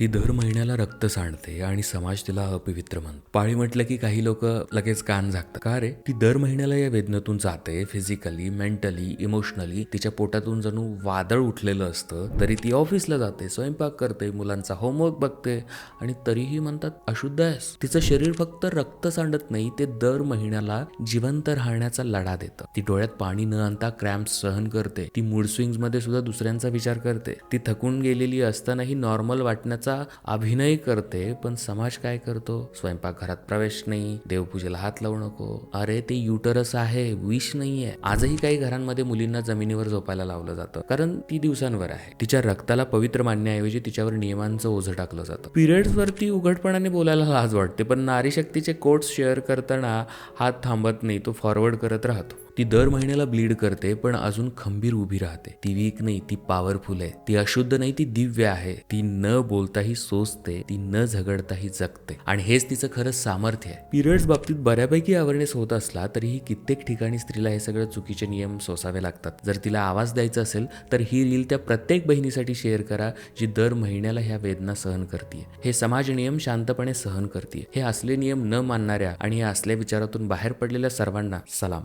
ती दर महिन्याला रक्त सांडते आणि समाज तिला अपवित्र म्हणतो पाळी म्हटलं की काही लोक लगेच कान झाकतात. का रे? ती दर महिन्याला या वेदनेतून जाते फिजिकली मेंटली इमोशनली तिच्या पोटातून जणू वादळ उठलेलं असतं तरी ती ऑफिसला जाते स्वयंपाक करते मुलांचा होमवर्क बघते आणि तरीही म्हणतात अशुद्ध आहेस. तिचं शरीर फक्त रक्त सांडत नाही ते दर महिन्याला जिवंत राहण्याचा लढा देतं. ती डोळ्यात पाणी न आणता क्रॅम्प सहन करते ती मूड स्विंग्समध्ये सुद्धा दुसऱ्यांचा विचार करते. ती थकून गेलेली असतानाही नॉर्मल वाटण्याचा अभिनय करते पण समाज काय करतो? स्वयंपाकघरात प्रवेश नाही देवपूजेला हात लावू नको. अरे ते युटरस आहे विष नाहीये. आजही काही घरांमध्ये मुलींना जमिनीवर झोपायला लावलं जातं. कारण ती दिवसांवर आहे. तिच्या रक्ताला पवित्र मानण्याऐवजी तिच्यावर नियमांचं ओझं टाकलं जातं. पिरियड्स वरती उघडपणाने बोलायला लाज वाटते पण नारी शक्तीचे कोट्स शेअर करताना हात थांबत नाही तो फॉरवर्ड करत राहतो. ती दर महिन्याला ब्लीड करते पण अजून खंबीर उभी राहते. ती वीक नाही ती पॉवरफुल आहे. ती अशुद्ध नाही ती दिव्य आहे. ती न बोलता बोलताही सोचते ती न झगडताही जगते. आणि हेच तिचं खरं सामर्थ्य आहे. पिरियड्स बाबतीत बऱ्यापैकी अवेअरनेस होत असला तरीही कित्येक ठिकाणी स्त्रीला हे सगळं चुकीचे नियम सोसावे लागतात. जर तिला आवाज द्यायचा असेल तर ही रील त्या प्रत्येक बहिणीसाठी शेअर करा जी दर महिन्याला ह्या वेदना सहन करते हे समाज नियम शांतपणे सहन करते हे असले नियम न मानणाऱ्या आणि या असल्या विचारातून बाहेर पडलेल्या सर्वांना सलाम.